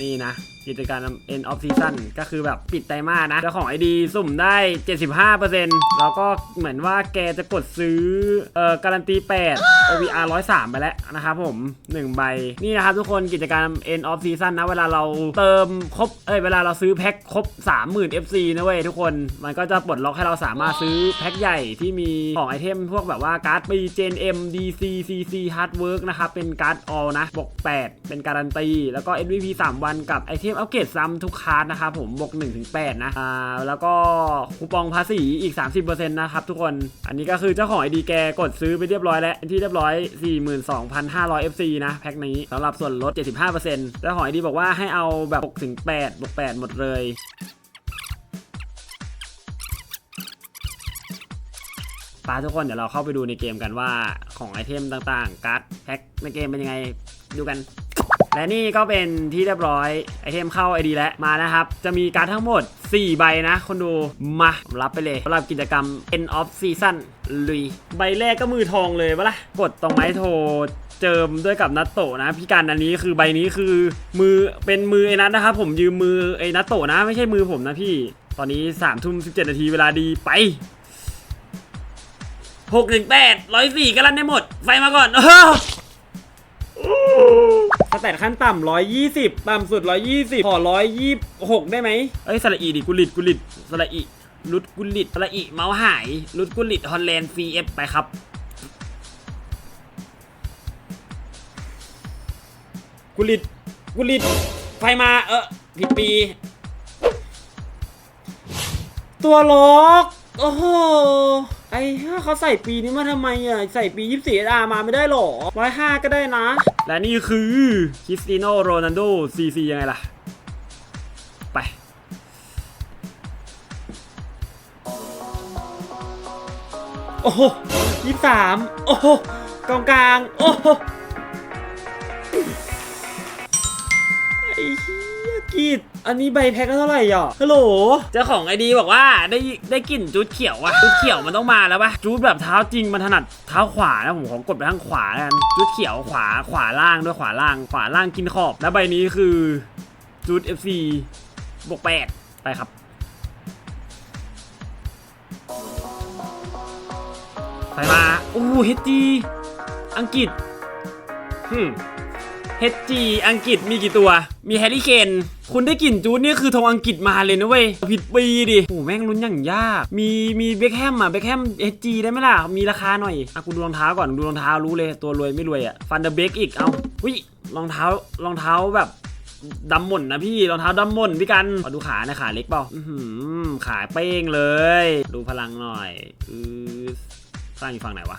นี่นะ กิจการ end of season ก็คือแบบปิดไตรมาสนะเจ้าของ ID สุ่มได้ 75%แล้วก็เหมือนว่าแกจะกดซื้อเอ่อการันตี 8 OVR 103 ไปแล้วนะครับผม 1 ใบ นี่นะครับทุกคนกิจการ end of season นะ เวลาเราเติมครบ เอ้ย เวลาเราซื้อแพ็คครบ 30,000 FC นะเว้ยทุกคน มันก็จะปลดล็อกให้เราสามารถซื้อแพ็คใหญ่ที่มีของไอเทมพวกแบบว่าการ์ดปี Gen M DC CC Hard Work นะครับเป็นการ์ด all นะบวก8เป็นการันตี แล้วก็ MVP 3 วันกับไอเทมอัปเกรดซ้ำทุกคาร์ดนะครับผมบวก1ถึง8นะอ่าแล้วก็คูปองภาษีอีก 30%นะครับทุกคนอันนี้ก็คือเจ้าของไอดีแกกดซื้อไปเรียบร้อยแล้วที่เรียบร้อย 42,500 FC นะแพ็คนี้สำหรับส่วนลด 75%เจ้าของไอดีบอกว่าให้เอาแบบ6ถึง8บวก8หมดเลยปาทุกคนเดี๋ยวเราเข้าไปดูในเกมกันว่าของไอเทมต่างๆการ์ดแพ็คในเกมเป็นยังไงดูกัน และนี่ก็เป็นที่เรียบร้อยไอเทมเข้า ID แล้วมานะครับ จะมีการทั้งหมด 4 ใบนะ คนดูมารับไปเลยสำหรับกิจกรรม End of Season ลุย ใบแรกก็มือทองเลยวะล่ะกดตรงไม้โทเจิมด้วยกับนัตโตะนะพี่กันอันนี้คือใบนี้คือมือเป็นมือไอ้นัทนะครับผมยืมมือไอ้นัตโตะนะ ไม่ใช่มือผมนะพี่ ตอนนี้3ามทุ่มสินาทีเวลาดีไปหกหนึ่งแปดร้อยสี่ก็ลั่นได้หมดไฟมาก่อนเออ สแตทขั้นต่ำร้อยยี่สิบต่ำสุดร้อยยี่สิบขอร้อยยี่หกได้ไหมเอ้ยสระอีดิกุลิดกุลิดสระอีลุดกุลิดสระอีเมาส์หายลุดกุลิดฮอลแลนด์ซีเอฟไปครับกุลิดกุลิดไฟมาเออผิดปี ตัวล็อกโอ้โหไอ้เขาใส่ปีนี้มาทำไมอะ ใส่ปี 24อามาไม่ได้หรอร้อยห้าก็ได้นะ และนี่คือคริสติโนโรนัลโดซีซียังไงล่ะ ไป โอ้โหยี่สามโอ้โหกองกลาง โอ้โหไอ้เหี้ยกีด อันนี้ใบแพ็คเท่าไหร่อะฮัลโหล เจ้าของไอดีบอกว่าได้ได้กลิ่นจูดเขียวว่ะจูดเขียวมันต้องมาแล้วปะจูดแบบเท้าจริงมันถนัดเท้าขวานะผมของกดไปทางขวาแล้วกันจูดเขียวขวาขวาล่างด้วยขวาล่าง ขวาล่างกินขอบ แล้วใบนี้คือจูด FC บวกแปดไปครับไปมาอู้เฮจีอังกฤษฮึมเฮจีอังกฤษมีกี่ตัว มีแฮร์รี่เคน คุณได้กลิ่นจูดนี่คือธงอังกฤษมาเลยนะเว้ยผิดปีดิโอ้แม่งลุ้นอย่างยาก มีมีเบคแฮมอะเบคแฮมเฮจีได้ไหมล่ะ มีราคาหน่อยอะกูดูรองเท้าก่อนดูรองเท้ารู้เลยตัวรวยไม่รวยอะฟันเดอร์เบกอีกเอาวิรองเท้ารองเท้าแบบดำหม่นนะพี่รองเท้าดำหม่นพี่กันขอดูขานะขาเล็กเปล่าขาเป้งเลย ดูพลังหน่อยอือสร้างอยู่ฝั่งไหนวะ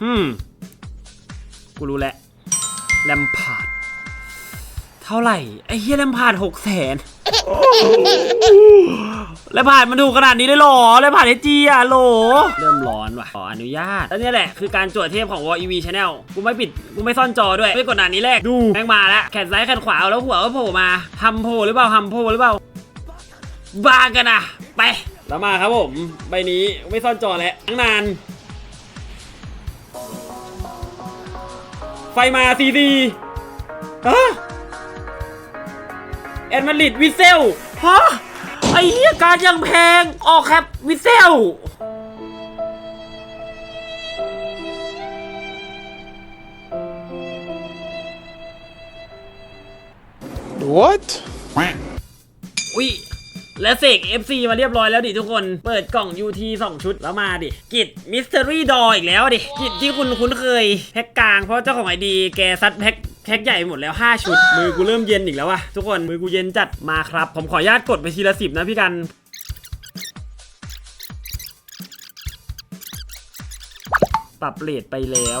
ฮึมกูรู้แล้วแลมพาร์ด ท่าไหร่ ไอ้เฮียแลมพาร์ดหกแสนแลมพาร์ดมันถูกขนาดนี้เลยหรอแลมพาร์ดเอจีอะโหล เริ่มร้อนว่ะ ขออนุญาตแล้วเนี่ยแหละคือการจวดเทพของ War EV Channel กูไม่ปิด กูไม่ซ่อนจอด้วยไม่กดหนานี้แรก ดู แม่งมาแล้ว แขนซ้ายแขนขวาเอาแล้วหัวก็โผล่มาทำโผล่หรือเปล่าทำโผล่หรือเปล่า บ้ากันนะไป แล้วมาครับผม ใบนี้ไม่ซ่อนจอแล้วตั้งนานไฟมาซีดีฮะ แอนมาริดวิเซลฮะไอ้เหี้ยการดยังแพงออกครับวิเซล What? อุ้ยและเสก FC มาเรียบร้อยแล้วดิทุกคน เปิดกล่อง UT 2 ชุดแล้วมาดิ กิจมิส t ต r รี่ดออีกแล้วดิ กิจที่คุณคุ้นเคย แพ็กกลางเพราะเจ้าของไอดี แกซัดแพ็ก แพ็กใหญ่หมดแล้ว 5 ชุด มือกูเริ่มเย็นอีกแล้วอะทุกคนมือกูเย็นจัดมาครับ ผมขออนุญาตกดไปทีละสิบนะพี่กันปรับเลทไปแล้ว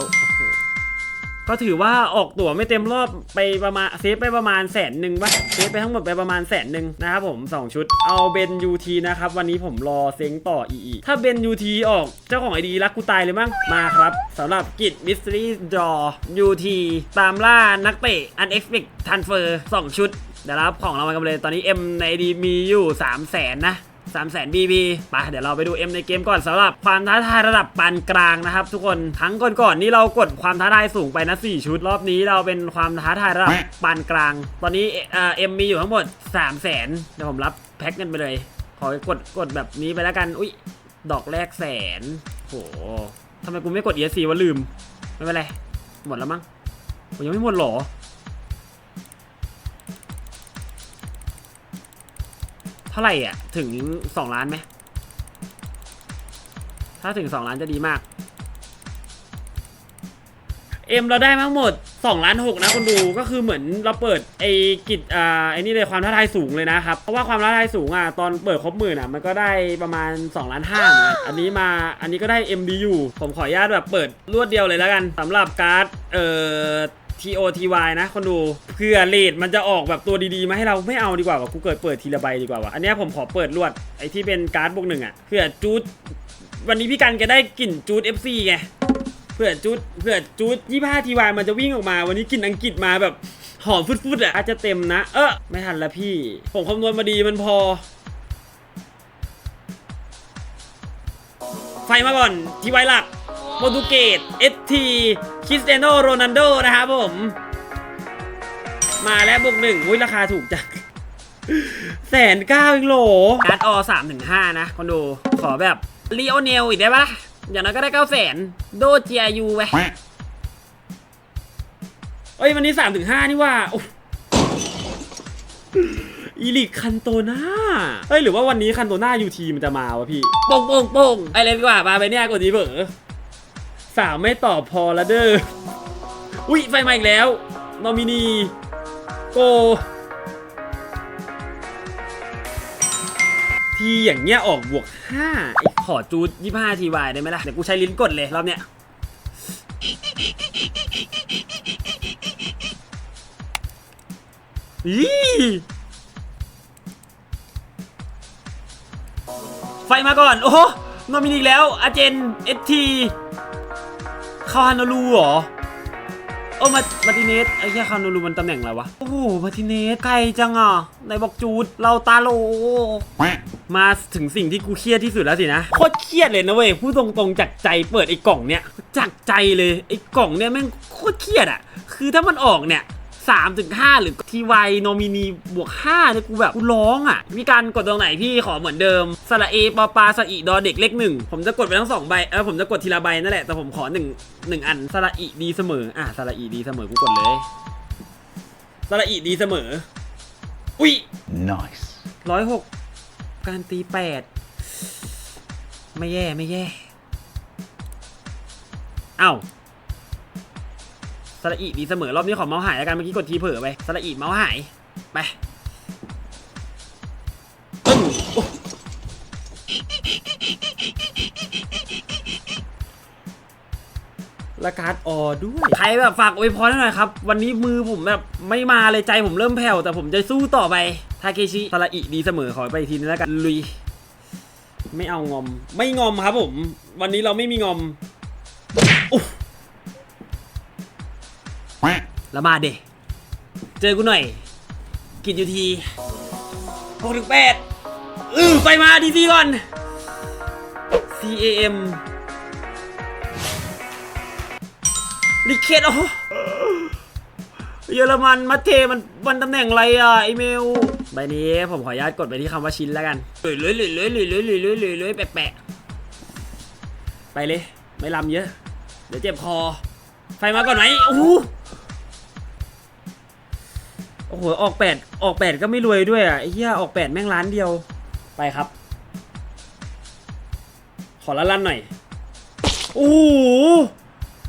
ก็ถือว่าออกตั๋วไม่เต็มรอบไปประมาณเซฟไปประมาณแสนหนึ่งปะเซฟไปทั้งหมดไปประมาณแสนหนึ่งนะครับผม 2 ชุด เอาเบน UT นะครับวันนี้ผมรอเซ็งต่ออีอีถ้าเบน UT ออกเจ้าของไอดีรักกูตายเลยมั้งมาครับสำหรับกิจ Mystery Draw UT ตามล่านักเตะ Unexpected Transfer 2ชุดเดี๋ยวรับของรางวัลกันเลยตอนนี้ M ในดีมีอยู่ 3 0 0แสนนะ 3 0 0 0 0 BB ไปเดี๋ยวเราไปดู M ในเกมก่อนสำหรับความท้าทายระดับปานกลางนะครับ ทุกคนครั้งก่อนๆนี่เรากดความท้าทายสูงไปนะ 4 ชุด รอบนี้เราเป็นความท้าทายระดับปานกลาง ตอนนี้เอ่อ M มีอยู่ทั้งหมด 3 0 0 0 0 0เดี๋ยวผมรับแพ็คกันไปเลย ขอกดกดแบบนี้ไปแล้วกัน อุ้ยดอกแรกแสนโหทำไมกูไม่กด ESC วะลืม ไม่เป็นไร หมดแล้วมั้งผมยังไม่หมดหรอาไหร่อะ ถึง2ล้านไหม ถ้าถึง2ล้านจะดีมาก เอ็มเราได้มาทั้งหมด2ล้าน6นะคนดูก็คือเหมือนเราเปิดไอ้กิจอ่าไอ้นี่เลยความท้าทายสูงเลยนะครับ เพราะว่าความท้าทายสูงอะตอนเปิดครบหมื่นอะมันก็ได้ประมาณ2ล้าน5นะอันนี้มาอันนี้ก็ได้ MDU ผมขออนุญาตแบบเปิดรวดเดียวเลยแล้วกันสำหรับการ์ดเอ่อ TOTY นะคนดูเพื่อเลดมันจะออกแบบตัวดีๆ มาให้เราไม่เอาดีกว่าว่ะกูเกิดเปิดทีละใบดีกว่าว่ะอันนี้ผมขอเปิดรวดไอ้ที่เป็นการ์ดบวกหนึ่งอะเพื่อจูดวันนี้พี่กันแกได้กลิ่นจูด FC ไงเผื่อจุดเผื่อจุดยี่ห้าทีวายมันจะวิ่งออกมา วันนี้กลิ่นอังกฤษมาแบบหอมฟุดๆอะอาจจะเต็มนะ เออไม่ทันละพี่ ผมคำนวณมาดีมันพอ ไฟมาก่อนทีวายหลัก โปรตุเกสเอสทีคริสเตียโนโรนัลโดนะครับผม มาแล้วบวกหนึ่งอุ้ยราคาถูกจังแสนเก้าเองโหลการ์ดอสามถึงห้านะคนดูขอแบบลีโอเนลอีกได้ปะอย่างนั้นก็ได้เก้าแสนโดเจียยูไปเอ้ยวันนี้สามถึงห้านี่ว่าโอ้อีลิกคันโตนาเฮ้ยหรือว่าวันนี้คันโตนายูทีมันจะมาวะพี่โป่งโป่งโป่งไอเลยดีกว่ามาไปเนี่ยกดดีเบอร์ สามไม่ตอบพอละเด้อ อุ้ยไฟมาอีกแล้ว นอมินี โก ทีอย่างเงี้ยออกบวก5ไอ้ขอจูด25ทีวายได้ไหมล่ะ เดี๋ยวกูใช้ลิ้นกดเลยรอบเนี้ย อีไฟมาก่อน โอ้โหนอมินีอีกแล้วอาเจนเอที คาฮานารูเหรอโอ้มามาติเนสไอ้แค่คานูรูมันตำแหน่งอะไรวะ โอ้โหมาติเนสไกลจังอะไหนบอกจูด เราตาโล มาถึงสิ่งที่กูเครียดที่สุดแล้วสินะ โคตรเครียดเลยนะเว้ยพูดตรงๆจากใจเปิดไอ้กล่องเนี้ยจากใจเลยไอ้กล่องเนี้ยแม่งโคตรเครียดอะ คือถ้ามันออกเนี่ย สามถึงห้าหรือทีวายโนมินีบวกห้าเนี่ยกูแบบกูร้องอะ มีการกดตรงไหนพี่ขอเหมือนเดิม สระเอปอปาสระอีดอเด็กเลขหนึ่งผมจะกดไปทั้งสองใบเออผมจะกดทีละใบนั่นแหละแต่ผมขอหนึ่งหนึ่งอันสระอีดีเสมออะสระอีดีเสมอกูกดเลยสระอีดีเสมอ อุ้ย Nice. ร้อยหกการตีแปดไม่แย่ไม่แย่ เอ้า สระอีดีเสมอรอบนี้ขอเมาส์หายแล้วกันเมื่อกี้กดทีเผลอไปสระอีเมาส์หายไปปึ้งโอ้และการ์ดออด้วยใครแบบฝากอวยพรให้หน่อยครับ วันนี้มือผมแบบไม่มาเลยใจผมเริ่มแผ่ว แต่ผมจะสู้ต่อไป ทาเคชิสระอิดีเสมอขอไปอีกทีนึงแล้วกันลุยไม่เอางอม ไม่งอมครับผม วันนี้เราไม่มีงอมอุ๊ยแล้วมาเดเจอกูหน่อย กินอยู่ทีหกถึงแปดอือไปมาดีซีก่อน C A M ลิเคตโอเยอรมันมาเทมันมันตำแหน่งอะไรอะไอเมลใบนี้ผมขออนุญาตกดไปที่คำว่าชิ้นแล้วกันเลยเลยเลยเลยเลยเลยเลยเลยเลยแปะแปะไปเลย ไม่ลำเยอะ เดี๋ยวเจ็บคอ ไฟมาก่อนไหมโอ้ โอ้โหออกแปดออกแปดก็ไม่รวยด้วยอะไอ้เหี้ยออกแปดแม่งล้านเดียวไปครับ ขอละลั่นหน่อยโอ้โห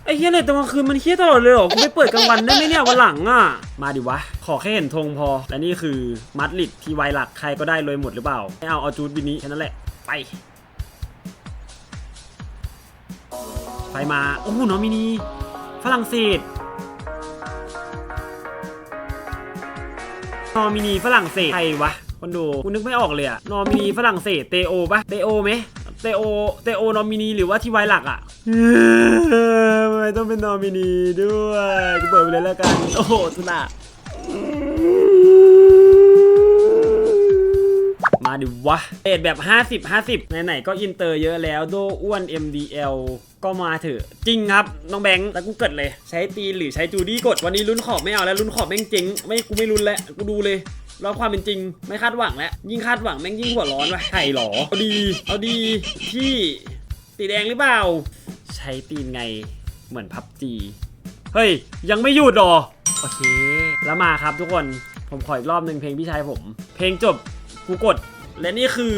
ไอ้เฮียเนี่ยตอนกลางคืนมันเฮียตลอดเลยเหรอกูไม่เปิดกลางวันได้ไหมเนี่ยวันหลังอะมาดิวะ ขอแค่เห็นธงพอ และนี่คือมัดลิดที่ไวหลักใครก็ได้รวยหมดหรือเปล่าไม่เอาเอาจูดบินี้แค่นั้นแหละไปไปมาโอ้โหนอมินีฝรั่งเศส นอมินีฝรั่งเศสใครวะคนดูกูนึกไม่ออกเลยอะนอมินีฝรั่งเศสเตโอปะเตโอไหมเตโอเตโอนอมินีหรือว่าที่ไวหลักอะทำไมต้องเป็นนอมินีด้วยกูเปิดไปเลยแล้วกัน โอ้โหสุดละมา ดิวะเอ็ดแบบ 50 50 ไหนๆก็อินเตอร์เยอะแล้ว โดอ้วน MDL ก็มาเถอะจริงครับ น้องแบงค์แล้วกูเกิดเลย ใช้ตีนหรือใช้จูดี้กด วันนี้ลุ้นขอบไม่เอาแล้วลุ้นขอบแม่งเจ๊งไม่กูไม่ลุ้นแล้วกูดูเลยแล้วความเป็นจริงไม่คาดหวังแล้ว ยิ่งคาดหวังแม่งยิ่งหัวร้อนว่ะไห่หรอเอาดี เอาดีพี่ตีแดงหรือเปล่า ใช้ตีนไงเหมือนพับจีเฮ้ย ยังไม่หยุดหรอ โอเค แล้วมาครับทุกคนผมขออีกรอบหนึ่งเพลงพี่ชายผม เพลงจบกูกด และนี่คือ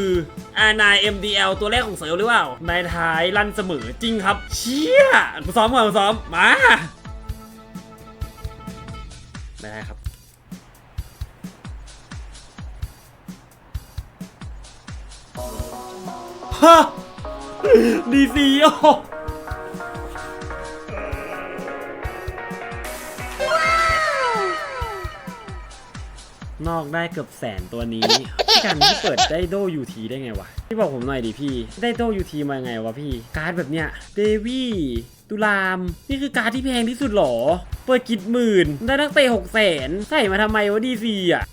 R9 MDL ตัวแรกของเซิร์ฟหรือเปล่าในท้ายลั่นเสมอจริงครับ เชี่ยซ้อมก่อนซ้อม มาไม่ได้ครับ ฮะดีซีโอ นอกได้เกือบแสนตัวนี้พี่กันที่เปิดได้โดยูทีได้ไงวะ พี่บอกผมหน่อยดิพี่ ได้โดยูทีมาไงวะพี่ การ์ดแบบเนี้ย เดวี่ตุลาม นี่คือการ์ดที่แพงที่สุดหรอ เปิดกิดหมื่น ได้นักเตะหกแสนใส่มาทำไมวะดีซีอะ